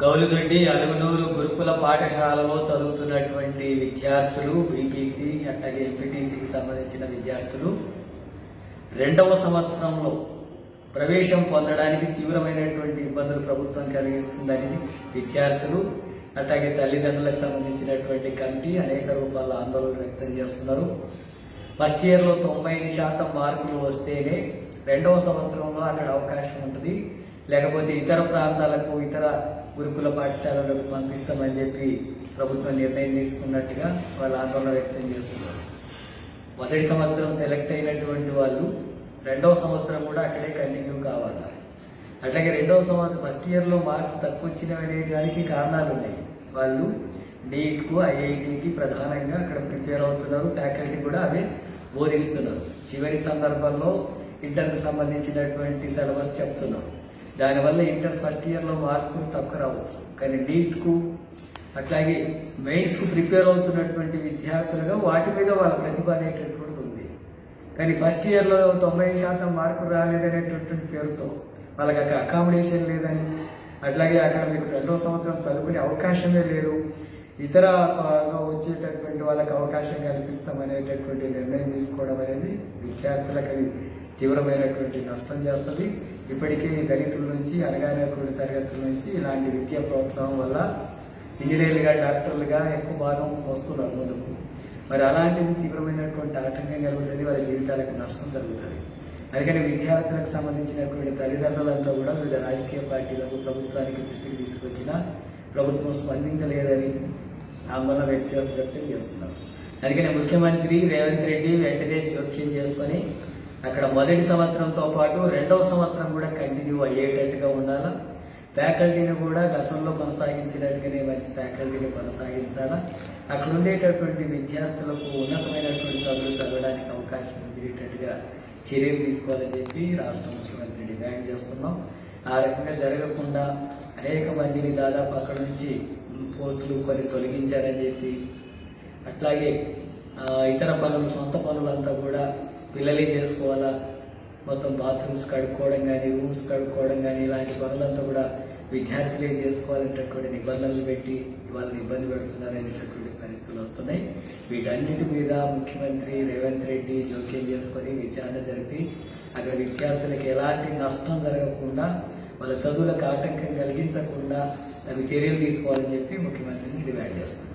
గౌలిదొడ్డి అలుగునూరు గురుకుల పాఠశాలలో చదువుతున్నటువంటి విద్యార్థులు బీపీసీ అట్లాగే ఎంపీటీసీకి సంబంధించిన విద్యార్థులు రెండవ సంవత్సరంలో ప్రవేశం పొందడానికి తీవ్రమైనటువంటి ఇబ్బందులు ప్రభుత్వం కలిగిస్తుందని విద్యార్థులు అట్లాగే తల్లిదండ్రులకు సంబంధించినటువంటి కమిటీ అనేక రూపాల ఆందోళన వ్యక్తం చేస్తున్నారు. ఫస్ట్ ఇయర్లో తొంభై ఐదు శాతం మార్కులు వస్తేనే రెండవ సంవత్సరంలో అక్కడ అవకాశం ఉంటుంది. లేకపోతే ఇతర ప్రాంతాలకు ఇతర గురుకుల పాఠశాలలకు పంపిస్తామని చెప్పి ప్రభుత్వం నిర్ణయం తీసుకున్నట్టుగా వాళ్ళు ఆందోళన వ్యక్తం చేస్తున్నారు. మొదటి సంవత్సరం సెలెక్ట్ అయినటువంటి వాళ్ళు రెండవ సంవత్సరం కూడా అక్కడే కంటిన్యూ కావాలి. అట్లాగే రెండవ సంవత్సరం ఫస్ట్ ఇయర్లో మార్క్స్ తక్కువ వచ్చినవి అనే దానికి కారణాలు ఉన్నాయి వాళ్ళు నీట్కు ఐఐటికి ప్రధానంగా అక్కడ ప్రిపేర్ అవుతున్నారు. ఫ్యాకల్టీ కూడా అదే బోధిస్తున్నారు. చివరి సందర్భంలో ఇంటర్కి సంబంధించినటువంటి సిలబస్ చెప్తున్నారు. దానివల్ల ఇంటర్ ఫస్ట్ ఇయర్లో మార్కులు తక్కువ రావచ్చు. కానీ నీట్కు అట్లాగే మెయిన్స్కు ప్రిపేర్ అవుతున్నటువంటి విద్యార్థులుగా వాటి మీద వాళ్ళ ప్రతిభ అనేటటువంటి ఉంది. కానీ ఫస్ట్ ఇయర్లో తొంభై శాతం మార్కులు రాలేదనేటటువంటి పేరుతో వాళ్ళకి అక్కడ అకామిడేషన్ లేదని అట్లాగే అక్కడ మీకు రెండో సంవత్సరం చదువుకునే అవకాశమే లేదు ఇతర వచ్చేటటువంటి వాళ్ళకి అవకాశం కల్పిస్తామనేటటువంటి నిర్ణయం తీసుకోవడం అనేది విద్యార్థులకు అది తీవ్రమైనటువంటి నష్టం చేస్తుంది. ఇప్పటికే దళితుల నుంచి అణగారినటువంటి తరగతుల నుంచి ఇలాంటి విద్యా ప్రోత్సాహం వల్ల ఇంజనీర్లుగా డాక్టర్లుగా ఎక్కువ భాగం వస్తున్నారు ముందుకు. మరి అలాంటిది తీవ్రమైనటువంటి ఆటంకం కలుగుతుంది వారి జీవితాలకు నష్టం జరుగుతుంది. అందుకని విద్యార్థులకు సంబంధించినటువంటి తల్లిదండ్రులంతా కూడా వివిధ రాజకీయ పార్టీలకు ప్రభుత్వానికి దృష్టికి తీసుకొచ్చిన ప్రభుత్వం స్పందించలేదని ఆందోళన వ్యక్తి వ్యక్తం చేస్తున్నారు. అందుకని ముఖ్యమంత్రి రేవంత్ రెడ్డి వెంటనే జోక్యం చేసుకొని అక్కడ మొదటి సంవత్సరంతో పాటు రెండవ సంవత్సరం కూడా కంటిన్యూ అయ్యేటట్టుగా ఉండాలా? ఫ్యాకల్టీని కూడా గతంలో కొనసాగించినట్టుగానే మంచి ఫ్యాకల్టీని కొనసాగించాలా? అక్కడ ఉండేటటువంటి విద్యార్థులకు ఉన్నతమైనటువంటి చదువులు చదవడానికి అవకాశం ఉండేటట్టుగా చర్యలు తీసుకోవాలని చెప్పి రాష్ట్ర ముఖ్యమంత్రి డిమాండ్ చేస్తున్నాం. ఆ రకంగా జరగకుండా అనేక మందిని దాదాపు అక్కడ నుంచి పోస్టులు కొన్ని తొలగించారని చెప్పి అట్లాగే ఇతర పనులు సొంత పనులంతా కూడా పిల్లలే చేసుకోవాలా? మొత్తం బాత్రూమ్స్ కడుక్కోవడం కానీ రూమ్స్ కడుక్కోవడం కానీ ఇలాంటి పనులంతా కూడా విద్యార్థులే చేసుకోవాలనేటటువంటి నిబంధనలు పెట్టి వాళ్ళని ఇబ్బంది పెడుతున్నారనేటటువంటి పరిస్థితులు వస్తున్నాయి. వీటన్నిటి మీద ముఖ్యమంత్రి రేవంత్ రెడ్డి జోక్యం చేసుకొని విచారణ జరిపి అక్కడ విద్యార్థులకు ఎలాంటి నష్టం జరగకుండా వాళ్ళ చదువులకు ఆటంకం కలిగించకుండా అవి చర్యలు తీసుకోవాలని చెప్పి ముఖ్యమంత్రిని డిమాండ్ చేస్తున్నారు.